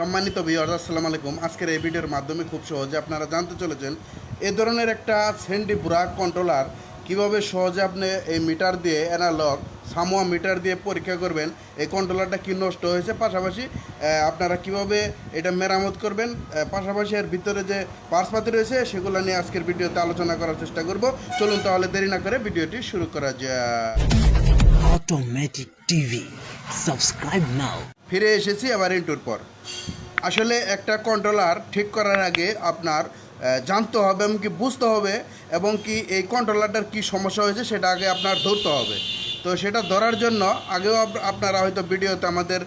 সম্মানিত ভিউয়ার্স আসসালামু আলাইকুম। আজকের এই ভিডিওর মাধ্যমে খুব সহজে আপনারা জানতে চলেছেন এ ধরনের একটা সেন্ডি ব্রাক কন্ট্রোলার কীভাবে সহজে আপনি এই মিটার দিয়ে অ্যানালগ সামোয়া মিটার দিয়ে পরীক্ষা করবেন, এই কন্ট্রোলারটা কি নষ্ট হয়েছে? পাশাপাশি আপনারা কীভাবে এটা মেরামত করবেন? পাশাপাশি এর ভিতরে যে পার্সপাতি রয়েছে, সেগুলো নিয়ে আজকের ভিডিওতে আলোচনা করার চেষ্টা করব। চলুন তাহলে দেরি না করে ভিডিওটি শুরু করা যায় Automatic TV. Subscribe নাও ফিরে এসেছি আবার ইন্টুর পর। আসলে একটা কন্ট্রোলার ঠিক করার আগে আপনার জানতে হবে এবং কি বুঝতে হবে এবং কি এই কন্ট্রোলারটার কি সমস্যা হয়েছে সেটা আগে আপনার ধরতে হবে। তো সেটা ধরার জন্য আগেও আপনারা হয়তো ভিডিওতে আমাদের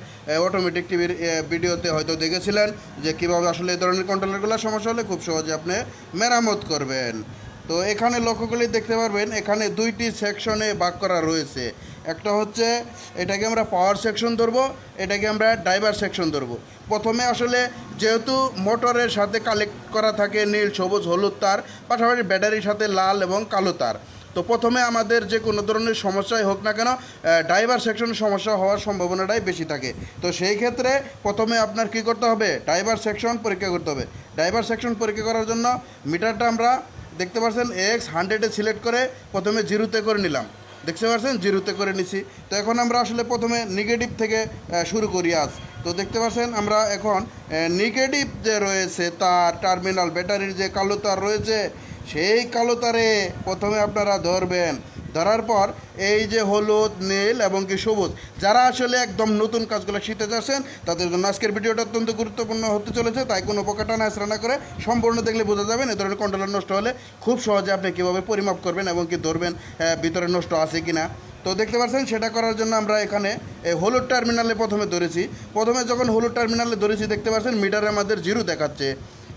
অটোমেটিক টিভির ভিডিওতে হয়তো দেখেছিলেন যে কীভাবে আসলে এই ধরনের কন্ট্রোলারগুলো সমস্যা হলে খুব সহজে আপনি মেরামত করবেন। তো এখানে লক্ষ্য করলে দেখতে পারবেন, এখানে দুইটি সেকশনে ভাগ করা রয়েছে। একটা হচ্ছে এটাকে আমরা পাওয়ার সেকশন ধরবো, এটাকে আমরা ড্রাইভার সেকশন ধরবো। প্রথমে আসলে যেহেতু মোটরের সাথে কালেক্ট করা থাকে নীল, সবুজ, হলুদ তার, পাশাপাশি ব্যাটারির সাথে লাল এবং কালো তার। তো প্রথমে আমাদের যে কোনো ধরনের সমস্যাই হোক না কেন ড্রাইভার সেকশনের সমস্যা হওয়ার সম্ভাবনাটাই বেশি থাকে। তো সেই ক্ষেত্রে প্রথমে আপনার কি করতে হবে? ড্রাইভার সেকশন পরীক্ষা করতে হবে। ড্রাইভার সেকশন পরীক্ষা করার জন্য মিটারটা আমরা দেখতে পাচ্ছেন এক্স হান্ড্রেডে সিলেক্ট করে প্রথমে জিরোতে করে নিলাম। দেখতে পাচ্ছেন জিরোতে করে নিছি। তো এখন আমরা আসলে প্রথমে নেগেটিভ থেকে শুরু করি আজ। তো দেখতে পাচ্ছেন আমরা এখন নেগেটিভ যে রয়েছে, তার টার্মিনাল ব্যাটারির যে কালো তার রয়েছে, সেই কালো তারে প্রথমে আপনারা ধরবেন। ধরার পর এই যে হলুদ, নীল এবং কি সবুজ, যারা আসলে একদম নতুন কাজগুলো শিখতে যাচ্ছেন, তাদের জন্য আজকের ভিডিওটা অত্যন্ত গুরুত্বপূর্ণ হতে চলেছে, তাই কোনো প্রকারটা না না করে সম্পূর্ণ দেখলে বোঝা যাবেন এ ধরনের কন্ট্রোলার নষ্ট হলে খুব সহজে আপনি কীভাবে পরিমাপ করবেন এবং কি ধরবেন ভিতরে নষ্ট আছে কি না তো দেখতে পাচ্ছেন, সেটা করার জন্য আমরা এখানে এই হলুদ টার্মিনালে প্রথমে ধরেছি। প্রথমে যখন হলুদ টার্মিনালে ধরেছি, দেখতে পাচ্ছেন, মিটারে আমাদের জিরো দেখাচ্ছে।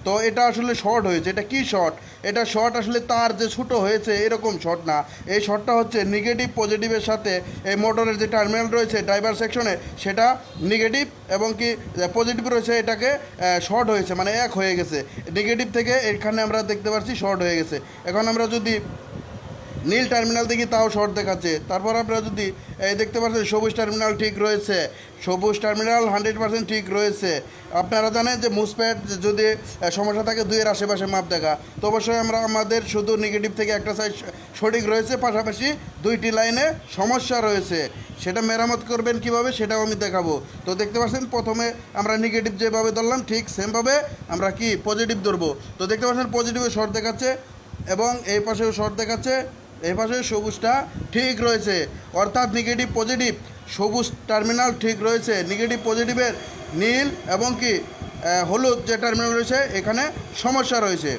তো এটা আসলে শর্ট হয়েছে। এটা কি শর্ট এটা শর্ট আসলে তার যে ছোটো হয়েছে, এরকম শর্ট না। এই শর্টটা হচ্ছে নেগেটিভ পজিটিভের সাথে এই মোটরের যে টার্মিনাল রয়েছে ড্রাইভার সেকশনে সেটা নেগেটিভ এবং কি পজিটিভ রয়েছে, এটাকে শর্ট হয়েছে মানে এক হয়ে গেছে। নেগেটিভ থেকে এখানে আমরা দেখতে পাচ্ছি শর্ট হয়ে গেছে। এখন আমরা যদি নীল টার্মিনাল দেখি তাও শর্ট দেখাচ্ছে। তারপর আপনারা যদি দেখতে পাচ্ছেন সবুজ টার্মিনাল ঠিক রয়েছে। সবুজ টার্মিনাল হান্ড্রেড পার্সেন্ট ঠিক রয়েছে। আপনারা জানেন যে মুসপ্যাড যদি সমস্যা থাকে দুইয়ের আশেপাশে মাপ দেখা। তো অবশ্যই আমরা আমাদের শুধু নেগেটিভ থেকে একটা সাইড সঠিক রয়েছে। পাশাপাশি দুইটি লাইনে সমস্যা রয়েছে। সেটা মেরামত করবেন কীভাবে সেটাও আমি দেখাবো। তো দেখতে পাচ্ছেন প্রথমে আমরা নেগেটিভ যেভাবে ধরলাম, ঠিক সেমভাবে আমরা কি পজিটিভ ধরবো। তো দেখতে পাচ্ছেন পজিটিভে শর্ট দেখাচ্ছে এবং এই পাশেও শর্ট দেখাচ্ছে। এই পাশে সবুজটা ঠিক রয়েছে। অর্থাৎ নেগেটিভ পজিটিভ সবুজ টার্মিনাল ঠিক রয়েছে। নেগেটিভ পজিটিভের নীল এবং কি হলুদ যে টার্মিনাল রয়েছে, এখানে সমস্যা রয়েছে।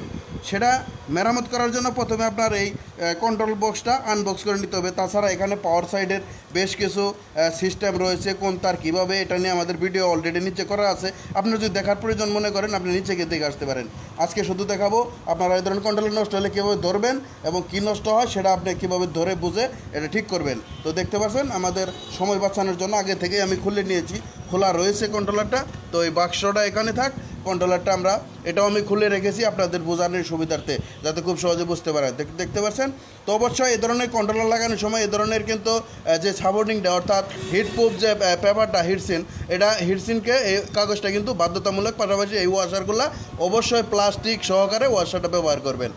সেটা মেরামত করার জন্য প্রথমে আপনার এই কন্ট্রোল বক্সটা আনবক্স করে নিতে হবে। তাছাড়া এখানে পাওয়ার সাইডের বেশ কিছু সিস্টেম রয়েছে, কোন তার কীভাবে, এটা নিয়ে আমাদের ভিডিও অলরেডি নিচে করা আছে। আপনি যদি দেখার প্রয়োজন মনে করেন, আপনি নিচে গিয়ে দেখে আসতে পারেন। আজকে শুধু দেখাবো আপনারা এই ধরনের কন্ট্রোল নষ্ট হলে কীভাবে ধরবেন এবং কী নষ্ট হয়, সেটা আপনি কীভাবে ধরে বুঝে এটা ঠিক করবেন। তো দেখতে পাচ্ছেন, আমাদের সময় বাঁচানোর জন্য আগে থেকেই আমি খুলে নিয়েছি। খোলা রয়েছে কন্ট্রোলারটা তো এই বাক্সটা এখানে থাক। কন্ট্রোলারটা আমরা, এটাও আমি খুলে রেখেছি আপনাদের বোঝানোর সুবিধার্থে, যাতে খুব সহজে বুঝতে পারেন দেখতে পাচ্ছেন তো অবশ্যই এ ধরনের কন্ট্রোলার লাগানোর সময় এ ধরনের কিন্তু যে সাবোর্ডিংটা অর্থাৎ হিটপ্রুফ যে পেপারটা হিটসিন এটা হিটসিনকে এই কাগজটা কিন্তু বাধ্যতামূলক পাশাপাশি এই ওয়াশারগুলো অবশ্যই প্লাস্টিক সহকারে ওয়াশারটা ব্যবহার করবেন।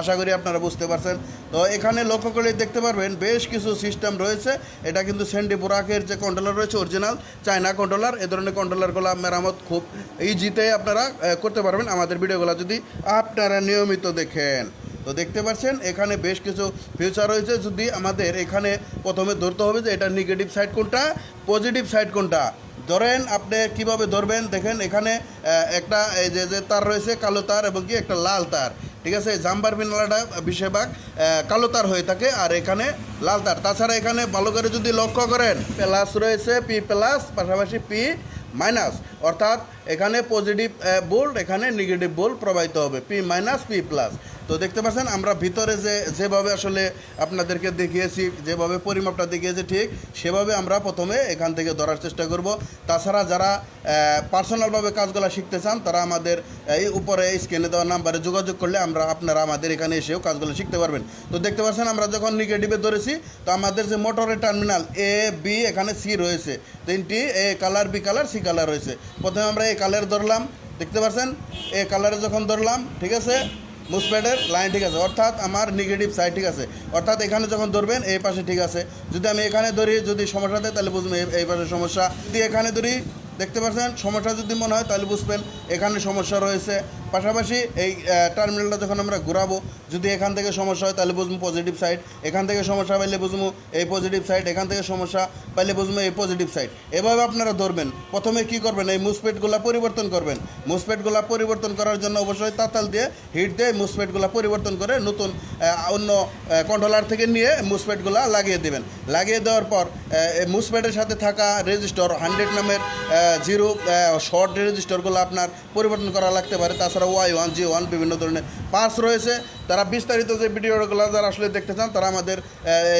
আশা করি আপনারা বুঝতে পারছেন। তো এখানে লক্ষ্য করে দেখতে পারবেন, বেশ কিছু সিস্টেম রয়েছে। এটা কিন্তু সেন্ডি বুরাকের যে কন্ট্রোলার রয়েছে অরিজিনাল চায়না কন্ট্রোলার এ ধরনের কন্ট্রোলারগুলো মেরামত খুব ইজিতে আপনারা করতে পারবেন। আমাদের ভিডিওগুলো যদি আপনারা নিয়মিত দেখেন। তো দেখতে পাচ্ছেন, এখানে বেশ কিছু ফিউচার রয়েছে। যদি আমাদের এখানে প্রথমে ধরতে হবে যে এটা নেগেটিভ সাইড কোনটা পজিটিভ সাইড কোনটা? ধরেন আপনি কীভাবে ধরবেন? দেখেন এখানে একটা এই যে যে তার রয়েছে, কালো তার এবং কি একটা লাল তার। ঠিক আছে? জাম্বার বিনালাটা বেশিরভাগ কালো তার হয়ে থাকে আর এখানে লাল তার। তাছাড়া এখানে ভালো করে যদি লক্ষ্য করেন, প্লাস রয়েছে পি প্লাস, পাশাপাশি পি মাইনাস। অর্থাৎ এখানে পজিটিভ বোল্ট এখানে নেগেটিভ বোল্ট প্রবাহিত হবে। P minus, P plus. তো দেখতে পাচ্ছেন, আমরা ভিতরে যে, যেভাবে আসলে আপনাদেরকে দেখিয়েছি, যেভাবে পরিমাপটা দেখিয়েছি ঠিক, সেভাবে আমরা প্রথমে এখান থেকে ধরার চেষ্টা করব। তাছাড়া যারা পার্সোনালভাবে কাজগুলো শিখতে চান, তারা আমাদের, এই উপরে স্ক্রিনে দেওয়া নাম্বারে যোগাযোগ করলে আমরা আপনারা আমাদের এখানে এসেও কাজগুলো শিখতে পারবেন। তো দেখতে পাচ্ছেন, আমরা যখন নেগেটিভে ধরেছি, তো আমাদের যে মোটরের টার্মিনাল এ বি এখানে সি রয়েছে। তিনটি A colour B colour C colour রয়েছে। প্রথমে আমরা এই কালার ধরলাম, দেখতে পাচ্ছেন? এ কালারে যখন ধরলাম, ঠিক আছে? মুসপ্যাডের লাইন ঠিক আছে। অর্থাৎ আমার নেগেটিভ সাইড ঠিক আছে। অর্থাৎ এখানে যখন ধরবেন, এই পাশে ঠিক আছে। যদি আমি এখানে ধরি, যদি সমস্যা দেয়, তাহলে বুঝবেন এই- পাশে সমস্যা। যদি এখানে ধরি, দেখতে পাচ্ছেন, সমস্যা যদি মনে হয়, তাহলে বুঝবেন এখানে সমস্যা রয়েছে। পাশাপাশি এই টার্মিনালটা যখন আমরা ঘুরাবো, যদি এখান থেকে সমস্যা হয়, তাহলে বুঝব পজিটিভ সাইড এখান থেকে সমস্যা পাইলে বুঝব এই পজিটিভ সাইড এখান থেকে সমস্যা পাইলে বুঝব এই পজিটিভ সাইড এভাবে আপনারা ধরবেন। প্রথমে কি করবেন? এই মুসপেটগুলো পরিবর্তন করবেন। মুসপেটগুলো পরিবর্তন করার জন্য অবশ্যই তাতাল দিয়ে, হিট দিয়ে মুসপেটগুলো পরিবর্তন করে নতুন অন্য কন্ট্রোলার থেকে নিয়ে মুসপেটগুলো লাগিয়ে দেবেন। লাগিয়ে দেওয়ার পর মুসপেটের সাথে থাকা রেজিস্টার হান্ড্রেড নামের জিরো শর্ট রেজিস্টারগুলো আপনার পরিবর্তন করা লাগতে পারে। তাছাড়া ওয়াই ওয়ান, জি ওয়ান বিভিন্ন ধরনের পার্টস রয়েছে। তারা বিস্তারিত যে ভিডিওগুলো যারা আসলে দেখতে চান, তারা আমাদের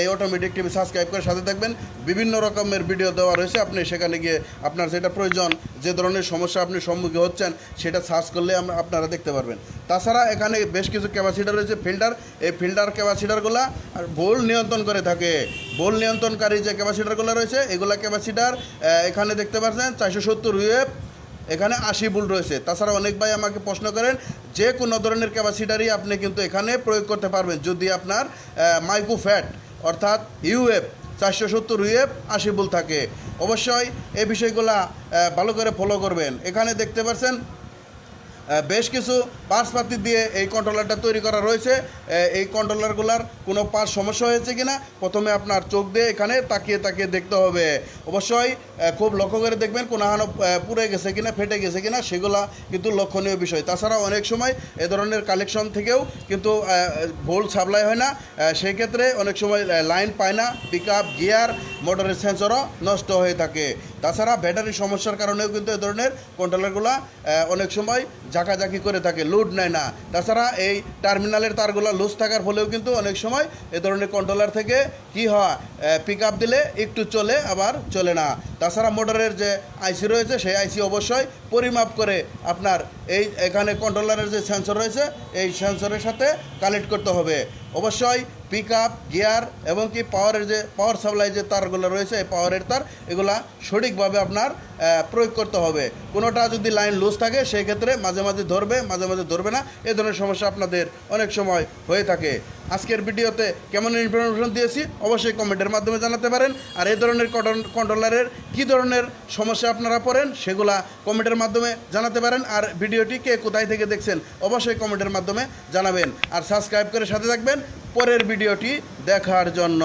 এই অটোমেটিক টিভি সাবস্ক্রাইব করে সাথে থাকবেন। বিভিন্ন রকমের ভিডিও দেওয়া রয়েছে, আপনি সেখানে গিয়ে আপনার যেটা প্রয়োজন, যে ধরনের সমস্যা আপনি সম্মুখীন হচ্ছেন, সেটা সার্চ করলে আমরা, আপনারা দেখতে পারবেন। তাছাড়া এখানে বেশ কিছু ক্যাপাসিটার রয়েছে ফিল্টার এই ফিল্টার ক্যাপাসিটারগুলো ভোল নিয়ন্ত্রণ করে থাকে। ভোল নিয়ন্ত্রণকারী যে ক্যাপাসিটারগুলো রয়েছে, এগুলা ক্যাপাসিটার এখানে দেখতে পাচ্ছেন, চারশো সত্তর ইউএফ এখানে আশি বুল রয়েছে। তাছাড়া অনেক ভাই আমাকে প্রশ্ন করেন, যে কোনো ধরনের ক্যাপাসিটারই আপনি কিন্তু এখানে প্রয়োগ করতে পারবেন। যদি আপনার মাইকো ফ্যাট অর্থাৎ ইউএফ চারশো সত্তর ইউএফ আশি বুল থাকে। অবশ্যই এই বিষয়গুলা ভালো করে ফলো করবেন। এখানে দেখতে পাচ্ছেন বেশ কিছু পার্টসপাতি দিয়ে এই কন্ট্রোলারটা তৈরি করা রয়েছে। এই কন্ট্রোলারগুলার কোনো পার্ট সমস্যা হয়েছে কিনা? প্রথমে আপনার চোখ দিয়ে এখানে তাকিয়ে তাকিয়ে দেখতে হবে। অবশ্যই খুব লক্ষ্য করে দেখবেন কোনো হানো পুড়ে গেছে কিনা ফেটে গেছে কিনা সেগুলা কিন্তু লক্ষণীয় বিষয়। তাছাড়া অনেক সময় এ ধরনের কালেকশন থেকেও কিন্তু ভোল সাপ্লাই হয় না। আহ, সেই ক্ষেত্রে অনেক সময় লাইন পায় না পিক আপ গিয়ার মোটরের সেন্সরও নষ্ট হয়ে থাকে। তাছাড়া ব্যাটারি সমস্যার কারণেও কিন্তু এ ধরনের কন্ট্রোলারগুলো অনেক সময় ঝাঁকাঝাঁকি করে থাকে লোড নেয় না। তাছাড়া এই টার্মিনালের তারগুলো লুজ থাকার ফলেও কিন্তু অনেক সময় এ ধরনের কন্ট্রোলার থেকে কি হয় পিক আপ দিলে একটু চলে, আবার চলে না। তাছাড়া মোটরের যে আইসি রয়েছে, সেই আইসি অবশ্যই পরিমাপ করে আপনার এই এখানে কন্ট্রোলারের যে সেন্সর রয়েছে, এই সেন্সরের সাথে কানেক্ট করতে হবে। অবশ্যই পিক আপ গিয়ার এবং কি পাওয়ারের যে পাওয়ার সাপ্লাই যে তারগুলো রয়েছে, এই পাওয়ারের তার, এগুলা সঠিকভাবে আপনার প্রয়োগ করতে হবে। কোনোটা যদি লাইন লুজ থাকে, সেই ক্ষেত্রে মাঝে মাঝে ধরবে, মাঝে মাঝে ধরবে না। এ ধরনের সমস্যা আপনাদের অনেক সময় হয়ে থাকে। আজকের ভিডিওতে কেমন ইনফরমেশন দিয়েছি, অবশ্যই কমেন্টের মাধ্যমে জানাতে পারেন। আর এই ধরনের কন্ট্রোলারের কি ধরনের সমস্যা আপনারা পড়েন, সেগুলা কমেন্টের মাধ্যমে জানাতে পারেন। আর ভিডিওটি কে কোথায় থেকে দেখছেন, অবশ্যই কমেন্টের মাধ্যমে জানাবেন। আর সাবস্ক্রাইব করে সাথে থাকবেন। পরের ভিডিওটি দেখার জন্য।